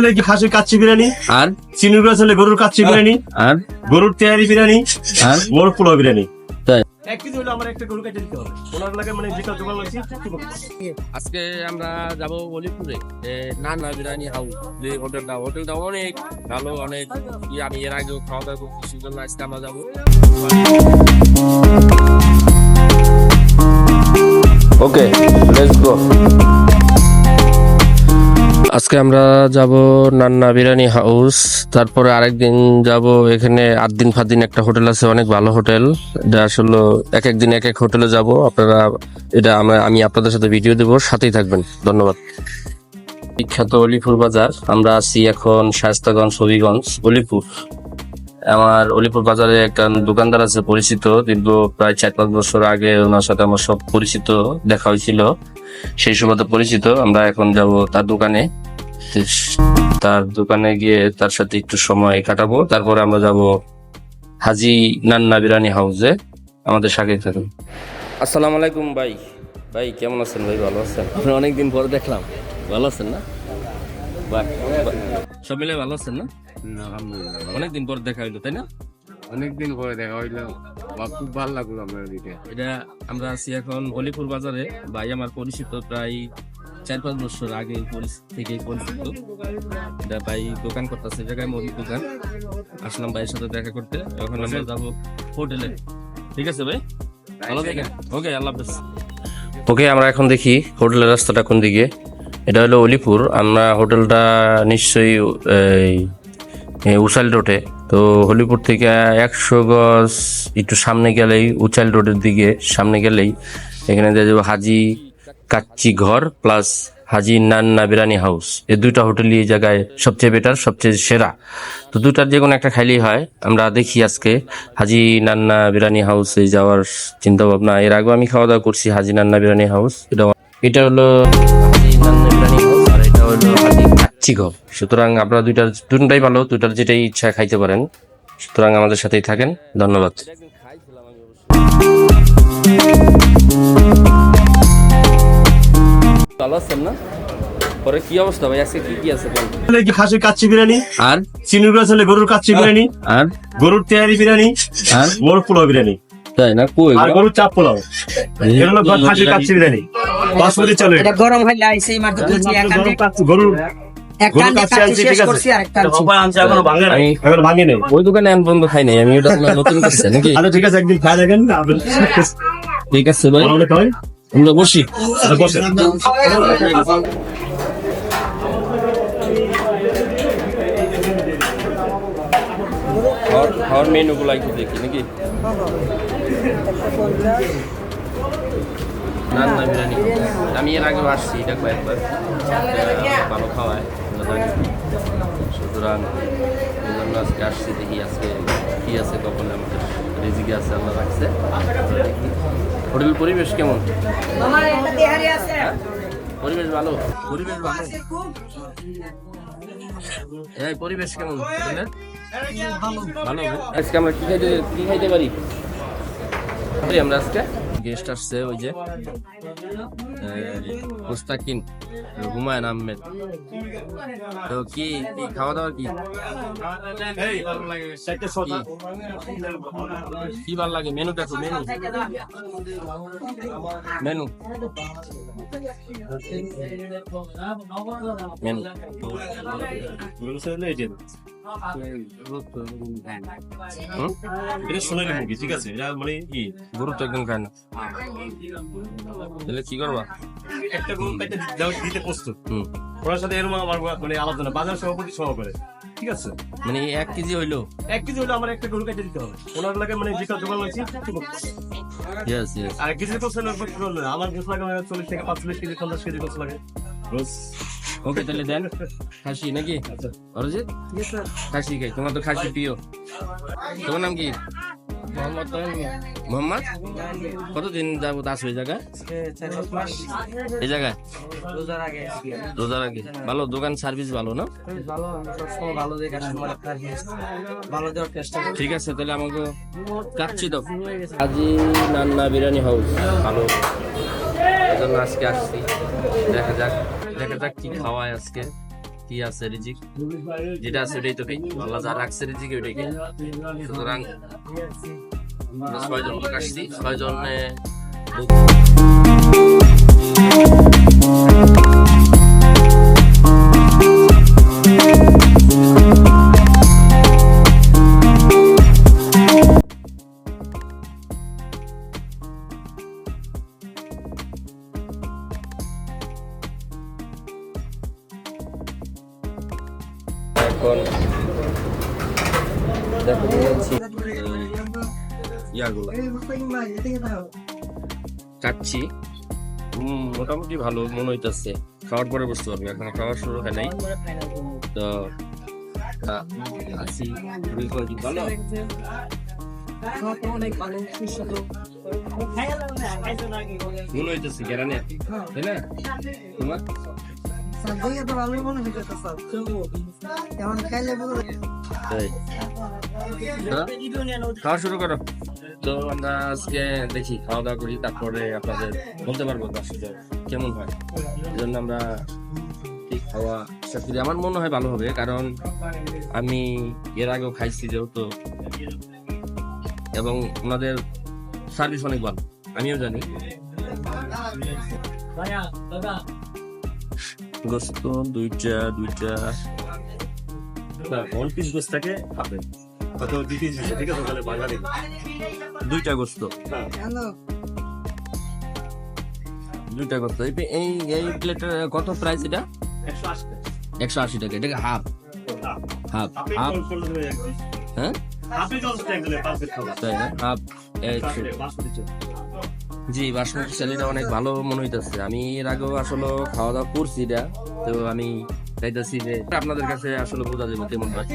হলে কি হাঁসের কাচ্চি বিরিয়ানি? আর? চিনুর গাছ হলে গরুর কাচ্চি বিরিয়ানি। আর? গরুর তেহারি বিরিয়ানি। আর? মোর পোলাও বিরিয়ানি। মানে আজকে আমরা যাব অলিপুরে না না বিরিয়ানি হাউস যে হোটেলটা। হোটেলটা অনেক ভালো অনেক ই আমি এর আগেও খাওয়া দাওয়া করছি সেজন্য আজকে আমরা যাব। ওকে লেটস গো আজকে আমরা যাব নান্না বিরিয়ানি হাউস। তারপরে আরেকদিন যাব এখানে আট দিন ফাত দিন একটা হোটেল আছে, অনেক ভালো হোটেল। এটা আসলে এক এক দিন এক এক হোটেলে যাব। আপনারা এটা আমরা, আমি আপনাদের সাথে ভিডিও দেবো, সাথেই থাকবেন। ধন্যবাদ। বিখ্যাত অলিপুর বাজার। আমরা আছি এখন শায়স্তাগঞ্জ, হবিগঞ্জ, অলিপুর। আমার অলিপুর বাজারে একটা দোকানদার আছে পরিচিত দীর্ঘ প্রায় চার পাঁচ বছর আগে ওনার সাথে আমার সব পরিচিত দেখা হয়েছিল। সেই সুবাদে পরিচিত। আমরা এখন যাব তার দোকানে। তার দোকানে গিয়ে তার সাথে একটু সময় কাটাবো। তারপরে আমরা যাব হাজি নান্না বিরানি হাউসে। আমাদের সাথে থাকুন। আসসালামু আলাইকুম ভাই। ভাই কেমন আছেন ভাই? ভালো আছেন? আপনি অনেকদিন পরে দেখলাম। ভালো আছেন না। সব মিলে ভালো আছেন না? অনেকদিন পর দেখা হইল তাই না? অনেকদিন পরে দেখা হইল। খুব ভালো লাগল দিকে। এটা আমরা আছি এখন অলিপুর বাজারে। ভাই আমার পরিচিত প্রায় চার পাঁচ বছর আগে থেকেই পরিচিত এটা ভাই দোকান করতেছে জায়গায় মুদির দোকান। আসলাম ভাইয়ের সাথে দেখা করতে এখন আমরা যাব হোটেলে। ঠিক আছে ভাই? ভালো থাকেন। ওকে আল্লাহ হাফেজ। ওকে আমরা এখন দেখি হোটেলের রাস্তাটা কোন দিকে। এটা হলো অলিপুর। আমরা হোটেলটা নিশ্চয়ই এই, উচাইল রোডে। তো হলিপুর থেকে একশো গজ একটু সামনে গেলেই উচাইল রোডের দিকে সামনে গেলেই এখানে দেখা যাবে হাজি কাচ্চি ঘর প্লাস হাজি নান্না বিরানি হাউস এই দুইটা হোটেলই এই জায়গায় সবচেয়ে বেটার সবচেয়ে সেরা। তো দুটার যে কোনো একটা খাইলেই হয়। আমরা দেখি আজকে হাজি নান্না বিরানি হাউসে যাওয়ার চিন্তা ভাবনা এর আগেও আমি খাওয়া দাওয়া করছি হাজি নান্না বিরানি হাউস এটা এটা হলো আর এটা কাচ্চি ঘর সুতরাং আপনারা দুইটার দুটাই ভালো দুটার যেটাই ইচ্ছা খাইতে পারেন। সুতরাং আমাদের সাথেই থাকেন। ধন্যবাদ। ভালো আছেন না? পরে কি অবস্থা ভাই? আজকে কি কি আছে বল কি হাঁসের কাচ্চি বিরিয়ানি আর? চিনুর গাছ হলে গরুর কাচ্চি বিরিয়ানি আর? গরুর তেহারি বিরিয়ানি আর? মোর পোলাও বিরিয়ানি। তাই না? কই আর গরুর চাপ পোলাও। এটা হলো কাচ্চি বিরিয়ানি। বাসমতি চালের। এটা গরম হইলে আইসে মাত্র দুজি এক গরুর কাচ্চি- গরুর এক গরুর কান্দে কাচ্চি কাচ্চি আনছি, শেষ ঠিক আছে। করছি আর একটা আনছি আনছে এখনও ভাঙে নাই। আমি- এখনও ভাঙে নাই। ওই দোকানে বন্ধ খাই নাই আমি ওটা নতুন করছে নাকি? আচ্ছা ঠিক আছে একদিন খাই দেখেন ঠিক আছে ভাই। আমরা বসি খাওয়ার খাওয়ার মেনু একটু দেখি নাকি রান্না বিরিয়ানি আমি এর আগেও আসছি এটা কয়েকবার আহ, ভালো খাওয়ায় সুতরাং এই জন্য আজকে আসছি দেখি আজকে কি আছে কখন আমাদের রেজিকে আছে আমরা রাখছে হোটেল পরিবেশ কেমন? আমার একটা তেহারি আছে। পরিবেশ ভালো? পরিবেশ ভালো। এই পরিবেশ কেমন? ভালো। আজকে আমরা কি খাইতে কি খাইতে পারি? আমরা আজকে গেস্ট আসছে ওই যে মুস্তাকিন হুমায়ুন আহমেদ। তো কি কি খাওয়া দাওয়া কি? কি? ভালো লাগে? মেনু দেখো মেনু। মেনু। মেনু। হুম? এটা সোনালি মুরগি ঠিক আছে এটা মানে কি? গরু তো একদম খায় না তাহলে কি করবা? একটা গরু কাইটে দিতে প্রস্তুত। ওনার সাথে এরকম আমার মানে আলোচনা বাজার সভাপতি সভা করে। ঠিক আছে? মানে এক কেজি হইল? এক কেজি হলে আমার একটা গরু কেটে দিতে হবে। ওনার লাগে মানে যেটা জোগাড় ইয়েস ইয়েস আর কেজি তো আমার গোস লাগে মানে চল্লিশ থেকে পাঁচচল্লিশ কেজি পঞ্চাশ কেজি গোস লাগে। রোজ ওকে তাহলে দেন। খাসি নাকি? অরিজিৎ? খাসি খাই। তোমার তো খাসি প্রিয়। তোমার নাম কি? মোহাম্মদ কতদিন যাব দাস ওই জায়গায়? এই জায়গায়? রোজার আগে ভালো দোকান সার্ভিস ভালো না? ভালো আমরা সবসময় ভালো দিয়ে কাস্টমার ভালো দেওয়ার চেষ্টা করি ঠিক আছে তাহলে আমাকে কাচ্ছি দাও আজি নান্না বিরিয়ানি হাউস। ভালো। এজন্য আজকে আসছি। দেখা যাক দেখা যাক কি খাওয়ায় আজকে, কি আছে রিজিক। যেটা আছে ওটাই তো খাই। আল্লাহ যা রাখছে রিজিক ওইটাই খাই। সুতরাং ছয়জন লোক আসছি। ছয়জনে এখন হুম, মোটামুটি ভালো, মনে হইতেছে। খাওয়ার পরে বুঝতে পারব, এখন খাওয়া শুরু হয় নাই। তো আছি। ভালো অনেক ভালো? সুস্বাদু মনে হইতেছে গ্যারানে তাই না? তোমার? দেখে তো ভালো মনে হচ্ছে স্যার এখন খাইলে বুঝতে তাই হ্যাঁ? খাওয়া শুরু করো। তো আমরা আজকে দেখি খাওয়া দাওয়া করি তারপরে আপনাদের বলতে পারব আসলে কেমন হয়। এই জন্য আমরা ঠিক খাওয়া চেষ্টা করি। আমার মনে হয় ভালো হবে কারণ আমি এর আগেও খাইছি যেহেতু। এবং ওনাদের সার্ভিস অনেক ভালো আমিও জানি। গোস্ত দুইটা দুইটা। ওয়ান পিস গোসটাকে খাবেন হয়তো দুই পিস ঠিক আছে তাহলে বাঙালি। দুইটা গোস্ত। দুইটা গোস্ত। এই এই এই প্লেটের কত প্রাইস এটা? একশো আশি টাকা। এটাকে হাফ হাফ হাফ হ্যাঁ? তাই না? হাফ একশো। জি বাসমতি চালিটা অনেক ভালো মনে হইতেছে। আমি এর আগেও আসলে খাওয়া দাওয়া করছি এটা। তো আমি চাইতেছি যে আপনাদের কাছে আসলে বোঝা যাবে কেমন হয়।